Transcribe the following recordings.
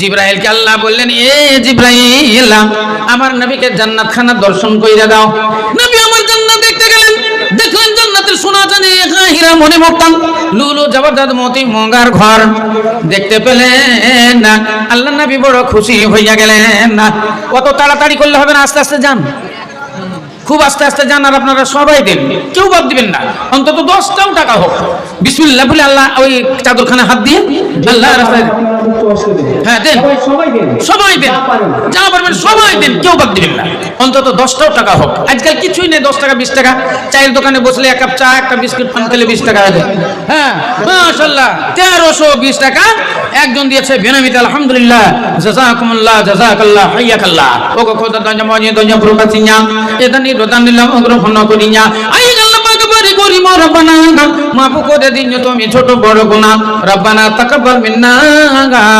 জিব্রাইলকে আল্লাহ বললেন, এ জিব্রাইল, আমার নবীকে জান্নাত খানা দর্শন কইরা দাও। নবী আমার জান্নাত দেখতে গেলেন। দেখলেন জান্নাতের সোনা চাঁদি হীরা মণি মুক্তান লুলু জবরদস্ত মতি মঙ্গার ঘর দেখতে পেলেন না। আল্লাহ নবী বড় খুশি হইয়া গেলেন না। কত তাড়াতাড়ি করলে হবে না, আস্তে আস্তে যান। খুব আস্তে আস্তে জানার আপনারা সবাই দেন। কেউ বাদ দিবেন না। অন্তত দশটাও টাকা হোক। বিসমিল্লাহ বলে আল্লাহ ওই চাদরখানে হাত দিয়ে আল্লাহ রাস্তায় হ্যাঁ দেন। সবাই দেন। যা পারবেন সবাই দেন। কেউ বাদ দিবেন না। অন্তত দশটাও টাকা হোক। আজকাল কিছুই নেই, দশ টাকা, বিশ টাকা। চায়ের দোকানে বসলে এক কাপ চা একটা বিস্কুট, পান খেলে বিশ টাকা হ্যাঁ মাশাল্লাহ তেরোশো বিশ টাকা। একজন দিয়েছে বেনামিতে, আলহামদুলিল্লাহ। জাজাকুমুল্লাহ জাজাকাল্লাহ হাইয়াকাল্লাহ। ও খোদা দঞ্জা মজি দঞ্জা প্রকাশিয়া এদানি রদানিল্লাহ গ্রহণ করি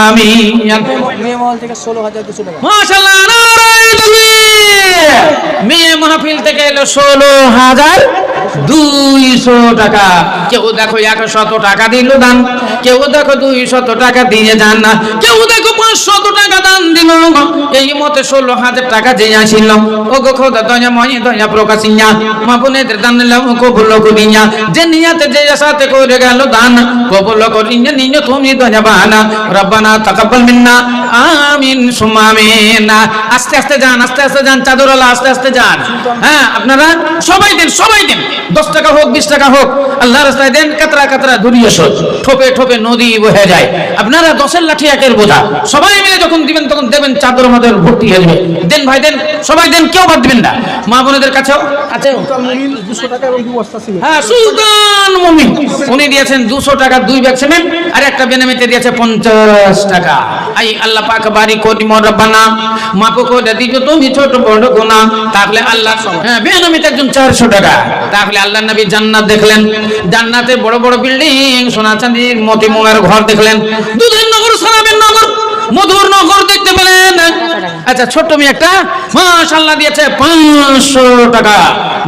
আমিন। মেয়ে দুইশো টাকা। কেউ দেখো একশত টাকা দিল দান, কেউ দেখো দুইশত টাকা দিয়ে যান না। কেউ দেখো পাঁচশত টাকা দান দিল এই মতে ষোলো হাজার টাকা যে আসিল। ও গো খোদা, দয়া দয়া মা দান কবুল করিয়া যে। নিয়াতে যে করে গেল দান, কবুল করিয়া তুমি দয়া বানা রব্বানা মিন্না। আমিন আস্তে আস্তে যান, আস্তে আস্তে যান, চাদরওয়ালা, আস্তে আস্তে যান। হ্যাঁ আপনারা সবাই দেন সবাই দেন। দশ টাকা হোক, বিশ টাকা হোক আল্লাহ রাস্তায় দেন, কাতরা কাতরা সোজ ঠোপে ঠোপে নদী বহে যায়। আপনারা দশের লাঠি একের বোঝা। সবাই মিলে যখন দিবেন, তখন দেবেন চাদর মাদর ভর্তি হয়ে দেন ভাই, দেন, সবাই দেন, কেউ বাদ দিবেন না। মা বোনেদের কাছেও আছে। হ্যাঁ সুলতান মুমিন, উনি দিয়েছেন দুশো টাকা, দুই ব্যাগ আর একটা বেনামিতে দিয়েছে পঞ্চাশ টাকা। আই, আল্লাহ পাক বাড়ি কোটি মোর রব্বানা মাপো করে দিছো তুমি ছোট বড় গোনা তাহলে আল্লাহ হ্যাঁ বেনামিতে একজন চারশো টাকা। তাহলে আল্লাহ নবী জান্নাত দেখলেন। জান্নাতে বড় বড় বিল্ডিং সোনা চাঁদির মতি ঘর দেখলেন। দুধের নগর সারাবের নগর মধুর নগর দেখতে পেলেন। আচ্ছা ছোট্ট মেয়ে একটা। মাশাল্লাহ দিয়েছে পাঁচশো টাকা।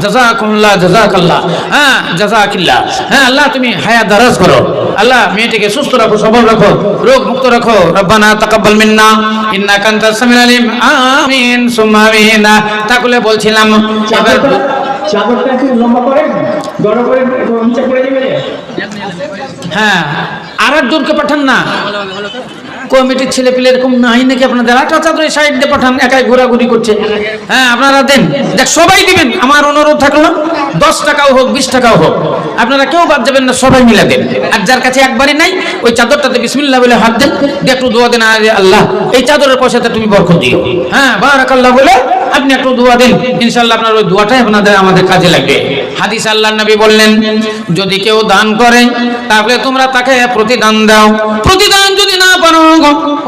জাজাকুল্লাহ জাজাকাল্লাহ। হ্যাঁ জাজাকিল্লাহ। হ্যাঁ আল্লাহ তুমি হায়াত দারাজ করো। আল্লাহ মেয়েটিকে সুস্থ রাখো সবল রাখো রোগ মুক্ত রাখো। রব্বানা তাকাব্বাল মিন্না ইন্নাকা আনতাস সামিউল আলিম। আমিন সুম্মা আমিন। তাহলে বলছিলাম এবার লম্বা করেন করে নিচে পড়ে যাবে। হ্যাঁ আর একজনকে পাঠান না। কমিটির ছেলে পেলে এরকম নাই নাকি আপনাদের? আটা চাদর সাইড দিয়ে পাঠান, একাই ঘোরাঘুরি করছে। হ্যাঁ আপনারা দেন। দেখ, সবাই দিবেন। আমার অনুরোধ থাকল, দশ টাকাও হোক, বিশ টাকাও হোক। আপনারা কেউ বাদ যাবেন না, সবাই মিলে দেন। আর যার কাছে একবারই নাই, ওই চাদরটাতে বিসমিল্লাহ বলে হাত দেন। দিয়ে একটু দোয়া দেন, আরে আল্লাহ, এই চাদরের পয়সাতে তুমি বরকত দিও। হ্যাঁ বারাকাল্লাহ বলে আপনি একটু দোয়া দেন। ইনশাল্লাহ আপনার ওই দোয়াটাই আপনাদের, আমাদের কাজে লাগবে। হাদিস আল্লাহ নবী বললেন, যদি কেউ দান করে, তাহলে তোমরা তাকে প্রতিদান দাও। প্রতিদান যদি না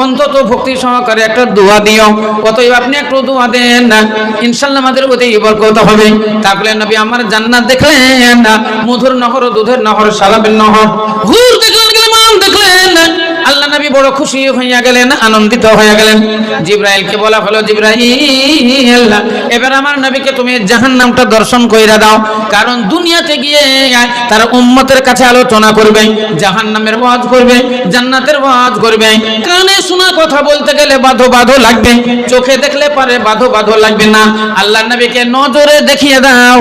অন্তত ভক্তি সহকারে একটা দোয়া দিও। অতএব আপনি একটু দোয়া দেন না। ইনশাল্লাহ আমাদের প্রতি বরকত হবে। তাহলে নবী আমার জান্নাত দেখলেন মধুর নহর, দুধের নহর সালাবের নহর। ঘুর দেখলেন বড় খুশি হইয়া গেলেন, আনন্দিত হইয়া গেলেন। জিব্রাইলকে বলা হলো, জিব্রাইল, এবার আমার নবীকে তুমি জাহান্নামটা দর্শন কইরা দাও। কারণ দুনিয়াতে গিয়ে তার উম্মতের কাছে আলোচনা করবে, জাহান্নামের ওয়াজ করবে, জান্নাতের ওয়াজ করবে। কানে শোনা কথা বলতে গেলে বাধো বাধো লাগবে, চোখে দেখলে পারে বাধো বাধো লাগবে না। আল্লাহ নবীকে নজরে দেখিয়ে দাও।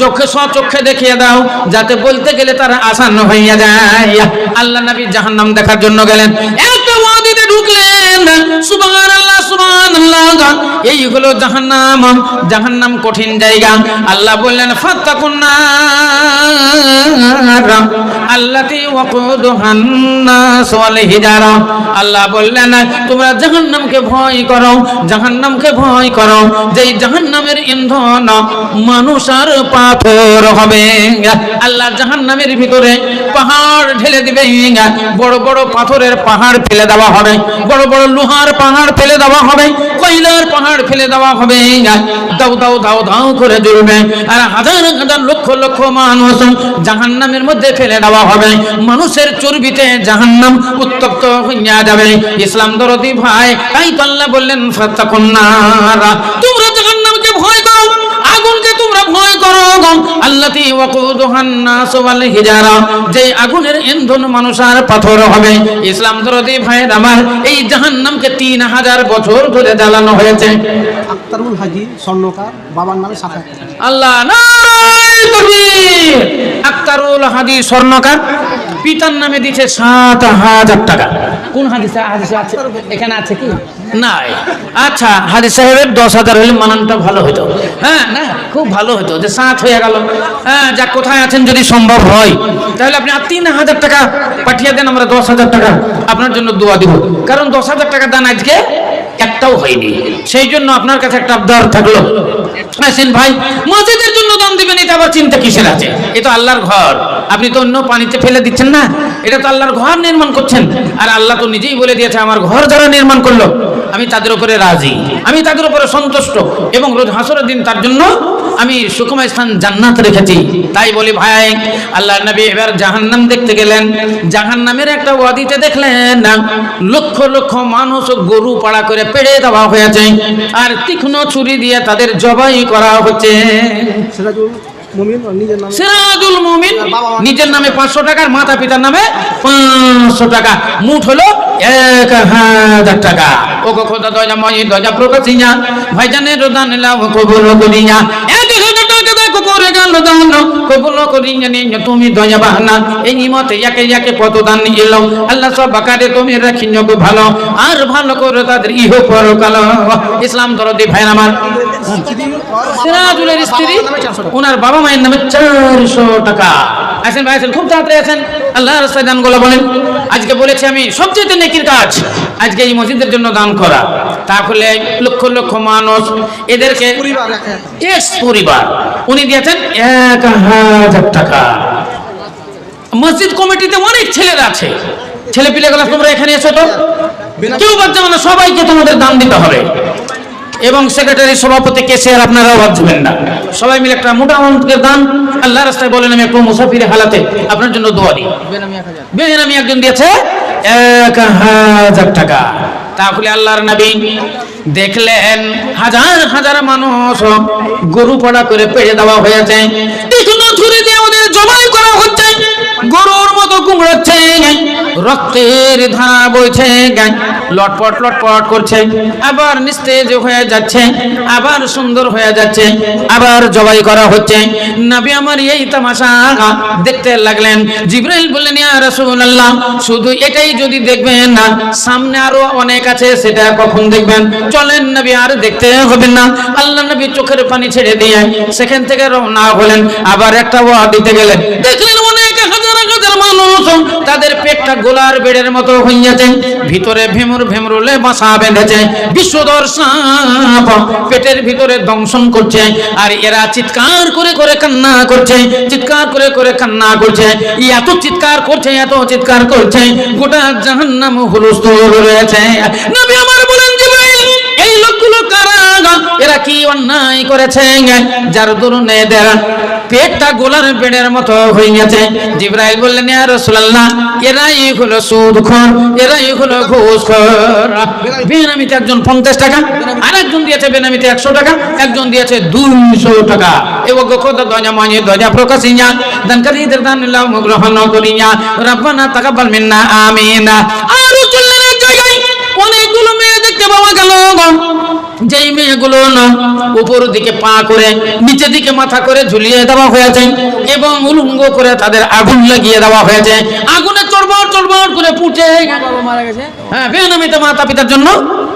চোখে চোখে দেখিয়ে দাও, যাতে বলতে গেলে তারা আসান হইয়া যায়। আল্লাহ নবী জাহান্নাম দেখার জন্য গেলেন। একটা ওয়াদিতে ঢুকলেন। সুবহানাল্লাহ জাহান্নাম জাহান্নাম কঠিন জায়গা। আল্লাহ বললেন, ফাত্তাকুন নার। আল্লাতি আল্লাহ বললেন, তোমরা জাহান্নামকে ভয় করো, জাহান্নামকে ভয় করো। যেই জাহান্নামের ইন্ধন মানুষ আর পাথর হবে। আল্লাহ জাহান্নামের ভিতরে পাহাড় ঢেলে দিবে বড় বড় পাথরের পাহাড় ফেলে দেওয়া হবে। বড় বড় লোহার পাহাড় ফেলে দেওয়া হবে। কয়লার পাহাড় ফেলে দেওয়া হবে দাও দাও দাও দাও করে জ্বলবে আর হাজার হাজার লক্ষ লক্ষ মানুষ জাহান্নামের মধ্যে ফেলে দেওয়া হবে। মানুষের চর্বিতে জাহান্নাম উত্তপ্ত হইয়া যাবে। ইসলাম দরদি ভাই, তাই তো আল্লাহ বললেন, ফাত্তাকুন নারা তোমরা জাহান্নামকে ভয় করো আগুনকে তোমরা ভয় করো গো আল্লাতি ওয়াকুদুহান নাস ওয়াল হিজারা। যে আগুনের ইন্ধন মানুষ আর পাথর হবে। ইসলাম দরদি ভাইয়ের আমার এই জাহান্নামকে তিন হাজার বছর ধরে জ্বালানো হয়েছে। আক্তারুল হাজি স্বর্ণকার বাবার নামে টাকা। আল্লাহ নাই তাকবীর আক্তারুল হাদি স্বর্ণকার পিতার নামে সাত হাজার টাকা। কোন এখানে আছে কি? নাই। আচ্ছা সাহেবের দশ হাজার মানানটা ভালো হ্যাঁ না, খুব ভালো যে হয়ে গেল। হ্যাঁ যা কোথায় আছেন যদি সম্ভব হয়। তাহলে আপনি আর তিন হাজার টাকা পাঠিয়ে দেন, আমরা দশ হাজার টাকা আপনার জন্য দোয়া দিব। কারণ দশ হাজার টাকা দান আজকে একটাও হয়নি। সেই জন্য আপনার কাছে একটা আবদার থাকল। ভাই, মসজিদের জন্য দান দিবেন, এটা আবার চিন্তা কিসের আছে? এটা আল্লাহর ঘর। আপনি তো অন্য পানিতে ফেলে দিচ্ছেন না? এটা তো আল্লাহর ঘর নির্মাণ করছেন। আর আল্লাহ তো নিজেই বলে দিয়েছে, আমার ঘর যারা নির্মাণ করল, আমি তাদের উপরে রাজি। আমি তাদের উপরে সন্তুষ্ট এবং রোজ হাসরের দিন তার জন্য আমি সুকুমার স্থান জান্নাত রেখেছি। তাই বলি ভাই আল্লাহ নবী এবার জাহান্নাম দেখতে গেলেন। জাহান্নামের একটা ওয়াদিতে দেখলেন না লক্ষ লক্ষ মানুষ গরু পাড়া করে পেড়ে দেওয়া হয়েছে আর তীক্ষ্ণ ছুরি দিয়ে তাদের জবাই করা হচ্ছে। সিরাজুল মুমিন নিজের নামে? পাঁচশো টাকার মাতা পিতার নামে পাঁচশো টাকা। মুঠ হলো এক হাজার টাকা। ও খোদা দজা ময় দজা প্রকাশিয়া ভাইজানের দান লাভ কবুল করিয়া। এক হাজার টাকা দেখো করে গেল দান কবুল এই নিমতে দান আল্লাহ সব বাকারে তুমি রাখি ভালো। আর ভালো তাদের ইহ পরকাল। ইসলাম দরদি ভাই আমার। সিরাজুলের স্ত্রী বাবার নামে 400 টাকা। ওনার বাবা মায়ের নামে চারশো টাকা। আসেন ভাই খুব তাড়াতাড়ি আছেন আল্লাহ রাস্তায় দানগুলো বলেন। আজকে বলেছি আমি, সবচেয়ে নেকির কাজ, আজকে এই মসজিদের জন্য দান করা। তাহলে লক্ষ লক্ষ মানুষ এদেরকে পরিবার উনি দিয়েছেন এক হাজার টাকা। মসজিদ কমিটিতে অনেক ছেলেরা আছে। ছেলে পিলে গেলে তোমরা এখানে এসো তো। কেউ বাদ যাবে না সবাইকে তোমাদের দান দিতে হবে। এবং সেক্রেটারি সভাপতি কে সে আপনারাও বাদ যাবেন না। সবাই মিলে একটা মোটা অঙ্কের দান। আল্লাহ রাস্তায় বলেন আমি একটু মুসাফির হালাতে আপনার জন্য দোয়া দিই। বেনামি একজন দিয়েছে এক হাজার টাকা। তাহলে আল্লাহর নবী দেখলেন হাজার হাজার মানুষ গরু পড়া করে পেড়ে দেওয়া হয়েছে। জবাই করা হচ্ছে। গরুর মতো কুমড়াচ্ছে রক্তের ধারা বইছে লটপট লটপট করছে, আবার নিস্তেজ হয়ে যাচ্ছে, আবার সুন্দর হয়ে যাচ্ছে, আবার জবাই করা হচ্ছে। নবী আমার এই তামাশা দেখতে লাগলেন। জিব্রাইল বললেন, ইয়া রাসূলুল্লাহ, শুধু এটাই যদি দেখবেন না, সামনে আরও অনেক আছে, সেটা কখন দেখবেন? চলেন নবী, আর দেখতে হবে না। আল্লাহ নবী চোখের পানি ছেড়ে দিয়ে সেখান থেকে রওনা হলেন। আবার একটা ওয়া দিতে গেলেন। দেখলেন অনেক হাজার হাজার মানুষ তাদের পেটটা গোলার বেড়ের মতো হইয়াছে। ভিতরে ভেমুর ভেমরুলে বাসা বেঁধেছে। বিশ্বদর পেটের ভিতরে দংশন করছে। আর এরা চিৎকার করে করে কান্না করছে। চিৎকার করে করে কান্না করছে। এত চিৎকার করছে, এত চিৎকার করছে। গোটা জাহান্নাম হুলস্থুল রয়েছে। এই লোকগুলো কারা এরা কি অন্যায় করেছে? যার দরুন এদের পেটটা গোলার পেটের মতো হয়ে গেছে। জিব্রাইল বললেন, ইয়া রাসূলুল্লাহ, এরাই হলো সুদখোর, এরাই হলো ঘুষখোর। বেনামিতে একজন পঞ্চাশ টাকা আর একজন দিয়েছে বেনামিতে একশো টাকা, একজন দিয়েছে দুইশো টাকা। মানে আমিন। অনেকগুলো মেয়ে দেখতে পাওয়া গেল যেই মেয়েগুলো না উপর দিকে পা করে নিচে দিকে মাথা করে ঝুলিয়ে দেওয়া হয়েছে এবং উলঙ্গ করে তাদের আগুন লাগিয়ে দেওয়া হয়েছে। আগুনে চড়বড় চড়বড় করে গেছে। হ্যাঁ বেনামিতে মাতা পিতার জন্য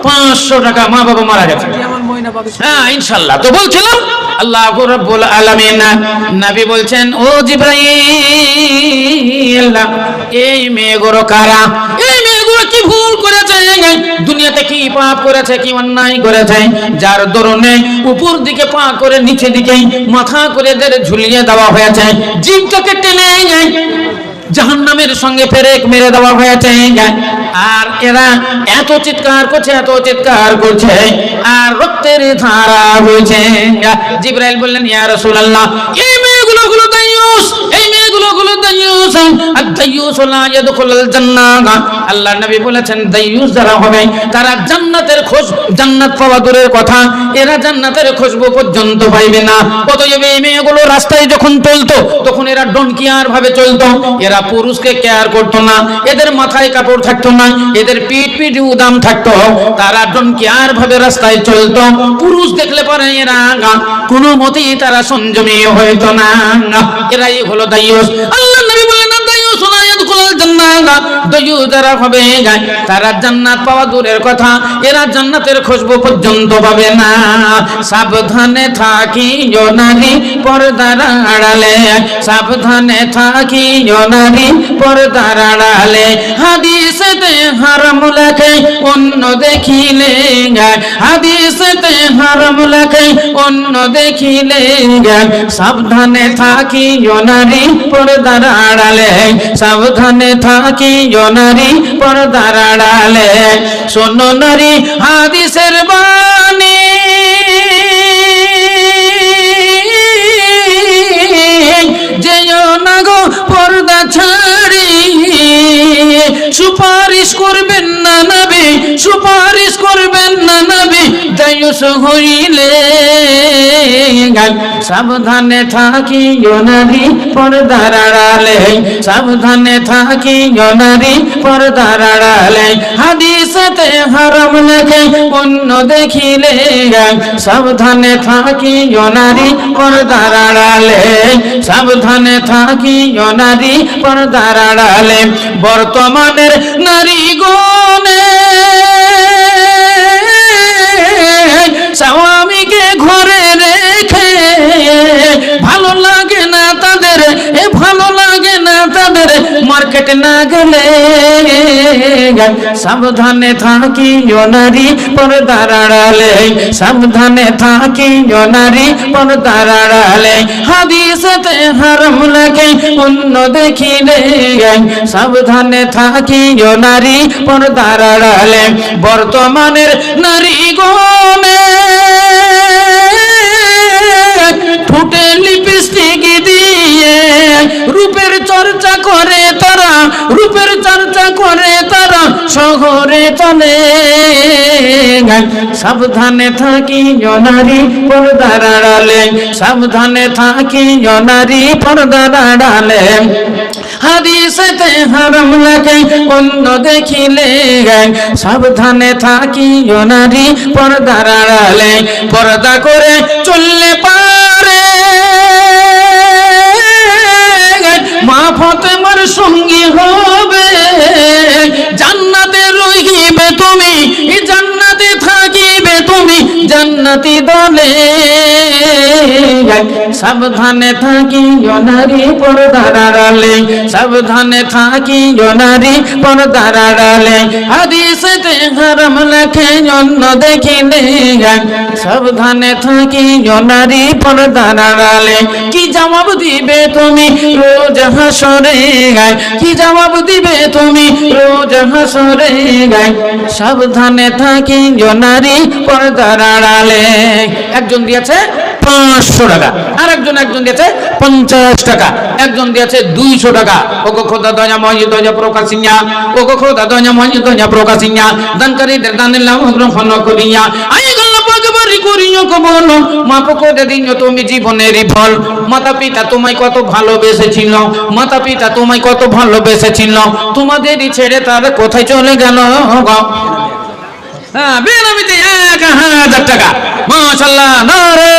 পাঁচশো টাকা মা বাবা মারা গেছে। হ্যাঁ ইনশাল্লাহ। তো বলছিলাম আল্লাহ রাব্বুল আলামিন নবী বলছেন ও জিব্রাইল এই মেয়েগুলো কারা এই মেয়েগুলো কি ভুল দুনিয়াতে কি পাপ করেছে, কি অন্যায় করেছে? যার উপর দিকে পা করে নিচে দিকে মাথা করে ঝুলিয়ে দেওয়া হয়েছে। জীবটাকে টেনে সঙ্গে ফেরেক মেরে দেওয়া হয়েছে। আর এরা এত চিৎকার করছে, এত চিৎকার করছে, আর রক্তের ধারা হয়েছে। জিব্রাইল বললেন এই মেয়েগুলো গুলো দাইয়ুস এই মেয়েগুলো গুলো দাইয়ুস আল্লাহ নবী বলেছেন দাইয়ুস যারা হবে, তারা জান্নাতের খোঁজ, জান্নাত পাওয়া দূরের কথা। এরা জান্নাতের খুশবু পর্যন্ত পাইবে না। অতএব এই মেয়েগুলো রাস্তায় যখন চলতো, তখন এরা ডনকিয়ার ভাবে চলতো। এরা পুরুষকে কেয়ার করতো না। এদের মাথায় কাপড় থাকতো না। এদের পিঠ পিঠ উদাম থাকতো। তারা ডনকিয়ার ভাবে রাস্তায় চলতো। পুরুষ দেখলে পরে এরা কোনো মতেই তারা সংযমী হইতো না। এরাই হলো দাইয়ুস আল্লাহ ইয়াদখুলুল জান্নাহ দাইয়ুস যারা হবে তারা জান্নাত পাওয়া দূরের কথা, এরা জান্নাতের খুশবু পর্যন্ত পাবে না। সাবধানে থাকি নারী, পর্দার আড়ালে। সাবধানে থাকি নারী, পর্দার আড়ালে। হাদিসেতে হারাম লেখে, অন্য দেখিলে হাদিসেতে হারাম লেখে, অন্য দেখিলে সাবধানে থাকি নারী, পর্দার আড়ালে। সাবধানে থাকি নারী পর্দার আড়ালে। শোনো নারী, হাদিসের বাণী। যেও না গো পর্দা ছাড়ি। সুপারিশ করবেন না নবী, সুপারিশ করবেন না নবী। দায়ুস হইলে সাবধানে থাকি নারী, পর্দার আড়ালে। সাবধানে থাকি নারী, পর্দার আড়ালে। হাদিসেতে হারাম লেখে অন্য দেখিলে সাবধানে থাকি নারী, পর্দার আড়ালে। সাবধানে থাকি নারী, পর্দার আড়ালে। বর্তমানের নারী গনে স্বামীকে ঘরে রেখে। ভালো লাগে না তাদের এ ভালো লাগে না তাদের মার্কেটে না গেলে সাবধানে থাকি নারী পর্দার আড়ালে সাবধানে থাকি নারী পর্দার আড়ালে হাদিসেতে হারাম লাগে অন্য দেখিলে সাবধানে থাকি নারী পর্দার আড়ালে বর্তমানের নারী গনে ঠোঁটে লিপস্টিক দিয়ে রূপের চর্চা করে তারা, রূপের চর্চা করে তারা শহরে চলে। সাবধানে থাকি জনারি পর্দার আড়ালে, সাবধানে থাকি নারী পর্দার আড়ালে। হাদিসেতে হারাম লাগে অন্য দেখিলে, সাবধানে থাকি নারী পর্দার আড়ালে। পর্দা করে চললে পারে মা ফতেমার সঙ্গী হবে। জান্নাতে রহিবে তুমি জান্নাতে থাকিবে তুমি, জান্নাতি দলে। সাবধানে থাকি নারী পর্দার রালে সাবধানে থাকি নারী পর্দার রালে হাদিসেতে হারাম লেখে অন্য দেখিলে সাবধানে থাকি নারী পর্দার আড়ালে। কি জবাব দিবে তুমি রোজ হাসরে গায়? কি জবাব দিবে তুমি রোজ হাসরে গায়? সাবধানে থাকি নারী পর্দার আড়ালে। একজন দিয়েছে পাঁচশো টাকা। আর একজন একজন দিয়েছে পঞ্চাশ টাকা। একজন দিয়েছে দুইশো টাকা। ও গো খোদা দয়া মহি দয়া প্রকাশিয়া। ও গো খোদা দয়া মহি দয়া প্রকাশিয়া। দানকারীদের দানিল্লাহ গ্রহণ করিয়া। পাগবারি করিও কবল মাপ করে দিন তুমি জীবনেরই ফল। মাতা পিতা তোমায় কত ভালোবেসেছিল। মাতা পিতা তোমায় কত ভালোবেসেছিল। তোমাদেরই ছেড়ে তারা কোথায় চলে গেল হ্যাঁ বেনামিতে এক হাজার টাকা মাশাল্লাহ নারে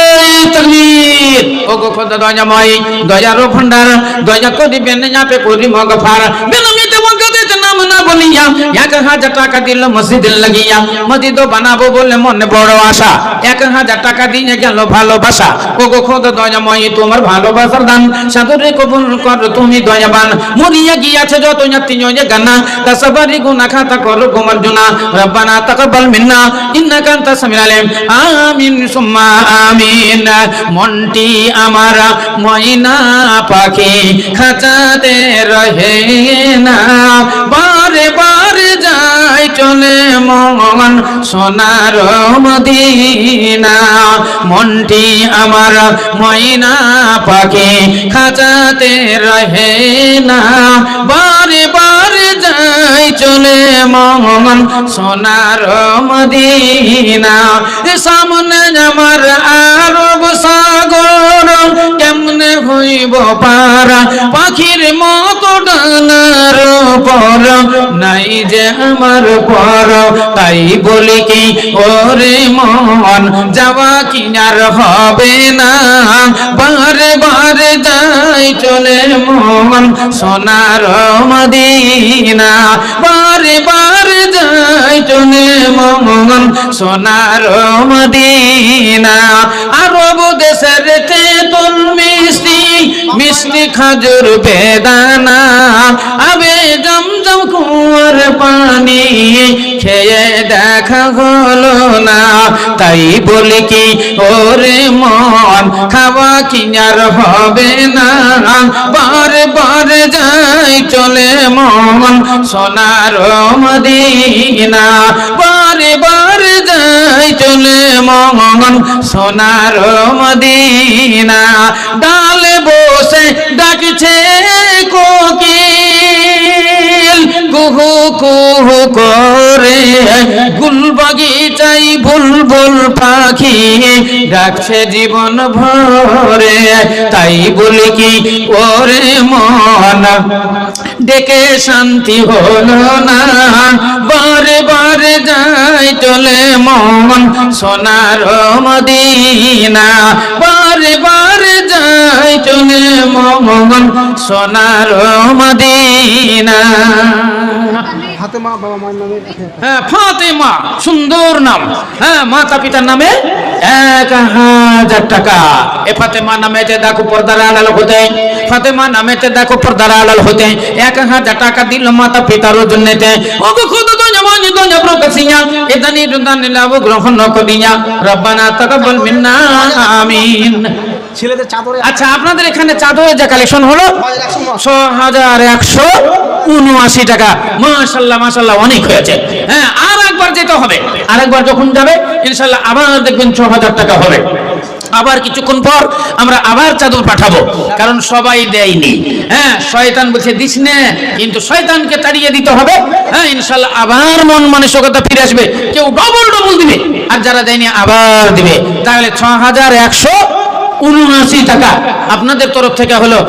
তাকবীর ও গো খোদা দয়াময় দয়ারো ভান্ডার দয়া করিবেন যাপে করি মগফার বেনামিতে মগদের নাম না বলিয়া, এক হাজার টাকা দিল মসজিদে লাগিয়া। মসজিদ বানাবো বলে মনে বড় আশা। এক হাজার টাকা দিয়ে গেল ভালোবাসা। ও গো খোদা দয়াময়, তোমার ভালোবাসার দান। সাদরে কবুল কর তুমি দয়াবান। মরিয়া গিয়াছে যত আত্মীয় গানা। তা সবারই গুনা খাতা করো গোমার জোনা। রব্বানা তাকাব্বাল মিন্না, ইন্নাকা আনতাস সামিউল আলিম। আমিন, সুম্মা আমিন। মনটি আমার ময়না পাখি খাঁচাতে রহে না। বারে বারে যায় চলে মন সোনার মদিনা। মনটি আমার ময়না পাখি, খাঁচাতে রহে না। বারে চলে মন সোনার মদিনা। সামনে আমার আরব সাগর, কেমনে হইব পারা? পাখির মতো ডানার পর নাই যে আমার পর। তাই বলি কি, ওরে মন যাওয়া কিনার হবে না। বারে বারে যাই চলে মন সোনার মদিনা। বারে বারে যাই চলে মন সোনার মদিনা। আরব দেশের চেতন মিষ্টি মিষ্টি খাজুর বেদানা, আবে জমজম কুয়ার পানি খেয়ে দেখা হলো না। তাই বলি কি, ওরে মন, খাওয়া কিনার হবে না। বারে বারে যাই চলে মন, সোনার মদিনা। বারে বারে যাই চলে মন, সোনার মদিনা। ডালে ডাকছে কোকিল। কুহু কুহু করে গুল বাগিচাই বুলবুল পাখি। ডাকছে জীবন ভরে, তাই বলি কি ওরে মন। ডেকে শান্তি হলো না, বারে বারে যাই চলে মন। সোনার মদিনা, বারে বারে যাই চলে মন সোনার মদিনা। হ্যাঁ ফাতেমা সুন্দর নাম। হ্যাঁ মাতা পিতার নামে এক হাজার টাকা। এ ফাতেমা নামেতে দেখো পর্দার আড়াল হতে ফাতেমা নামেতে দেখো পর্দার আড়াল হতে এক হাজার টাকা দিল মাতা পিতার জন্যতে। খুদ প্রকাশিয়া এদানি রুদানি লাভ গ্রহণ করিয়া রব্বানা মিন্না আমিন। ছেলেদের চাদরে আচ্ছা আপনাদের এখানে চাদরের যে কালেকশন হলো। ছ হাজার একশো উনআশি টাকা। মাশাল্লাহ মাশাল্লাহ, অনেক হয়েছে। হ্যাঁ আর একবার যেতে হবে, আর একবার যখন যাবে, ইনশাল্লাহ আবার দেখবেন ছ হাজার টাকা হবে। আবার কিছুক্ষণ পর আমরা আবার চাদর পাঠাবো, কারণ সবাই দেয়নি। হ্যাঁ শয়তান বলছে, দিস নে। কিন্তু শয়তানকে তাড়িয়ে দিতে হবে। হ্যাঁ ইনশাল্লাহ আবার মন মানসিকতা ফিরে আসবে। কেউ ডবল ডবল দিবে। আর যারা দেয়নি, আবার দিবে। তাহলে ছ হাজার একশো উনআশি টাকা। আপনাদের তরফ থেকে হলো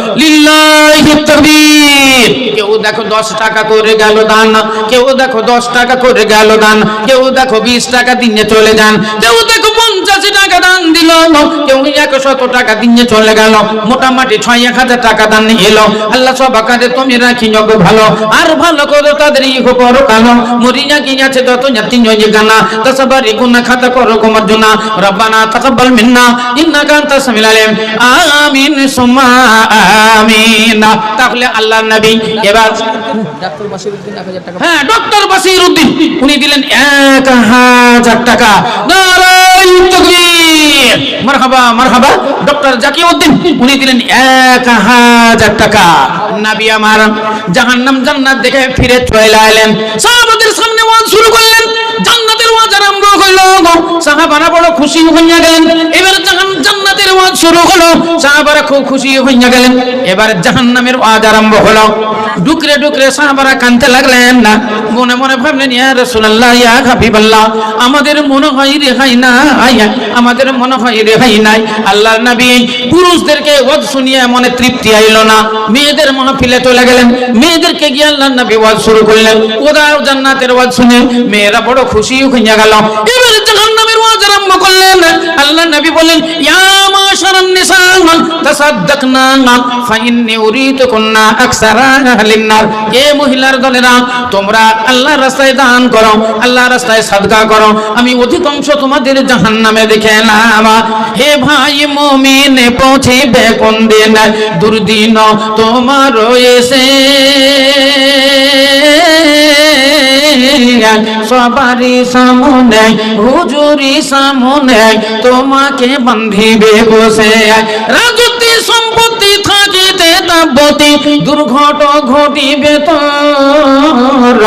কেউ দেখো দশ টাকা করে গেল দান, কেউ দেখো দশ টাকা করে গেল দান, কেউ দেখো বিশ টাকা দিনে চলে যান, কেউ দেখো পঞ্চাশ টাকা দান দিল, কেউ একশত টাকা দিনে চলে গেল, মোটামুটি ছয় এক হাজার টাকা দান এলো। আল্লাহ সব আকারে তুমি রাখি যোগ ভালো, আর ভালো করে তাদের ইহো করো কালো। মরিয়া আছে তত জাতি নয় গানা তসবারি গুনা খাতা করো গোমর জনা রব্বানা তাকাব্বাল মিন্না, ইন্নাকা আনতাস আলিম আমিন আমিন। তাহলে আল্লাহর নবী এবার ডাক্তার বাসির উদ্দিন এক হাজার টাকা হ্যাঁ ডক্টর বাসিরউদ্দিন উনি দিলেন এক হাজার টাকা। নারায়ণ তাকবীর। মারহাবা মারহাবা ডক্টর জাকিউদ্দিন। উনি দিলেন এক হাজার টাকা। নবী আমার জাহান্নাম জান্নাত দেখে ফিরে চলে এলেন। সাহাবাদের সামনে ওয়াজ শুরু করলেন। না। মনে মনে আমাদের মনে হয় রেহাই নাই আমাদের মনে হয় রেহাই নাই। আল্লাহর নবী পুরুষদেরকে ওয়াজ শুনিয়ে মনে তৃপ্তি আইলো না। মেয়েদের মাহফিলে চলে গেলেন। মেয়েদেরকে গিয়ে আল্লাহর নবী ওয়াজ শুরু করলেন। ওরাও জান্নাতের ওয়াজ শুনে মেয়েরা বড় খুশি হইয়া গেল এবার জাহান্নামের ওয়াজ আরম্ভ করলেন। আল্লাহ নবী বলেন ইয়া মাশারান নিসা তাসাদদাকনা ফাইন্নি উরিতুকুন্না আকসারা আহলিন নার। এ মহিলার দলেরা, তোমরা আল্লাহর রাস্তায় দান করো, আল্লাহর রাস্তায় সাদকা করো। আমি অধিকাংশ তোমাদের জাহান্নামে দেখে এলাম। হে ভাই মুমিনে, পৌঁছিবে কোন দিন? দুর্দিন তোমার এসে সবারই সামনে, হুজুরি সামনে, তোমাকে বান্ধিবে বসে। রাজত্বে সম্পত্তি থাকিতে তাপতি দুর্ঘট ঘটিবে তোর।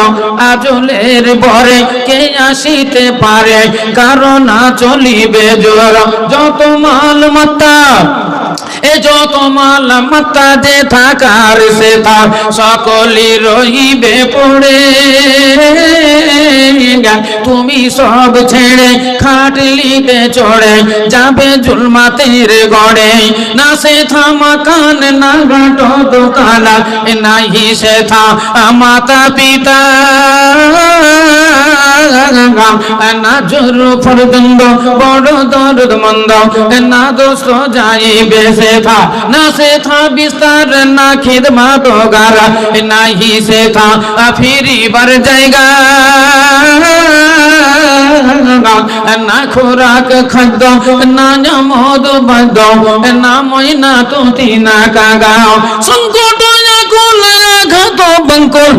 আজলের পরে কে আসিতে পারে? কারণ চলিবে জোর যত মাল মাত্তা এ যত মাল মাত্তা যে থাকার সে তার সকলই রহিবে পড়ে। তুমি সব ছেড়ে খাটলিতে চড়ে, যাবে জুলমাতের গড়ে। না সে থামা কান, না গাটো দোকান নাহি সে থা মাতা পিতা না জোর ফরদন্দ বড় দরদ মন্দ না দোস্ত যাইবে সে থা না সে থা বিস্তার না খিদমা দোগারা নাহি সে থা ফিরিবার জায়গা না খোরাক খাদ্য না মদ বাদ্য না ময়না তুতি না কাগাও সংকট কুল ঘাত বঙ্কর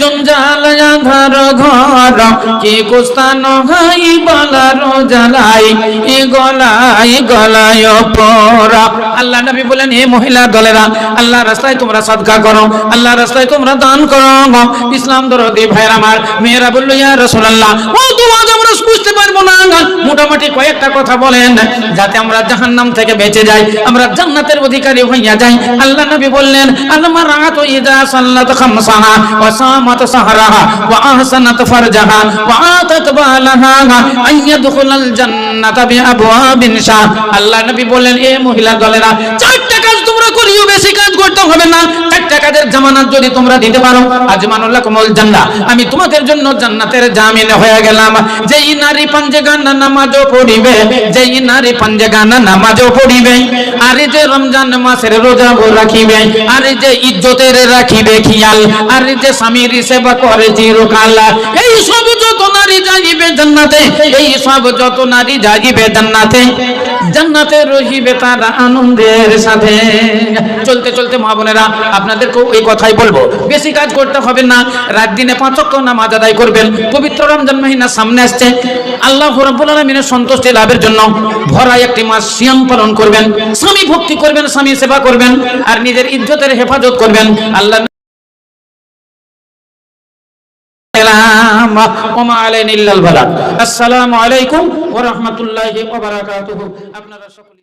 জঞ্জাল আধার ঘর কি বালার এ গলায় পরা। আল্লাহ নবী বলেন মহিলা দলেরা আল্লাহ রাস্তায় তোমরা সদকা করো আল্লাহ রাস্তায় তোমরা দান করো। ইসলাম ভাইয়ের আমার, মেয়েরা বলল, ইয়া ও আমরা বুঝতে পারব না। মোটামুটি কয়েকটা কথা বলেন, যাতে আমরা জাহান্নাম থেকে বেঁচে যাই, আমরা জান্নাতের অধিকারী হইয়া যাই। আল্লাহ নবী বললেন আল্লামা রাত ইদা সাল্লাত খামসাহা ওয়া সামাত সাহরাহা ওয়া আহসানাত ফারজাহা ওয়া আল্লাহ নবী বললেন, এ মহিলা দলেরা, চারটা কাজ তোমরা করিও, বেশি কাজ করতে হবে না। চারটা কাজের যদি তোমরা দিতে পারো কুমুল জান্নাহ আমি তোমাদের জন্য জান্নাতের জামিন হয়ে গেলাম। যেই নারী পাঞ্জে গানা নামাজও পড়িবে, যেই নারী পাঞ্জে গানা নামাজও পড়িবে, আর যে রমজান মাসের রোজা রাখিবে, আর যে ইজ্জতের রাখিবে খিয়াল, আর যে স্বামীর সেবা করে চিরকাল, এই সব যত নারী যাইবে জান্নাতে, এই সব যত নারী যাইবে জান্নাতে জান্নাতে রহিবে তারা আনন্দের সাথে। চলতে চলতে মা বোনেরা, আপনাদেরকেও এই কথাই বলব, বেশি কাজ করতে হবে না, রাত দিনে পাঁচ ওয়াক্ত নামাজ আদায় করবেন, পবিত্র রমজান মাহিনা সামনে আসছে, আল্লাহ রাব্বুল আলামিনের সন্তুষ্টি লাভের জন্য ভরা একটি মাস সিয়াম পালন করবেন, স্বামী ভক্তি করবেন, স্বামী সেবা করবেন, আর নিজের ইজ্জতের হেফাজত করবেন, আল্লাহ ওমা আলাইনা ইল্লাল বালাগ। আসসালামু আলাইকুম ওয়া রাহমাতুল্লাহি ওয়া বারাকাতুহু। আপনারা সকলে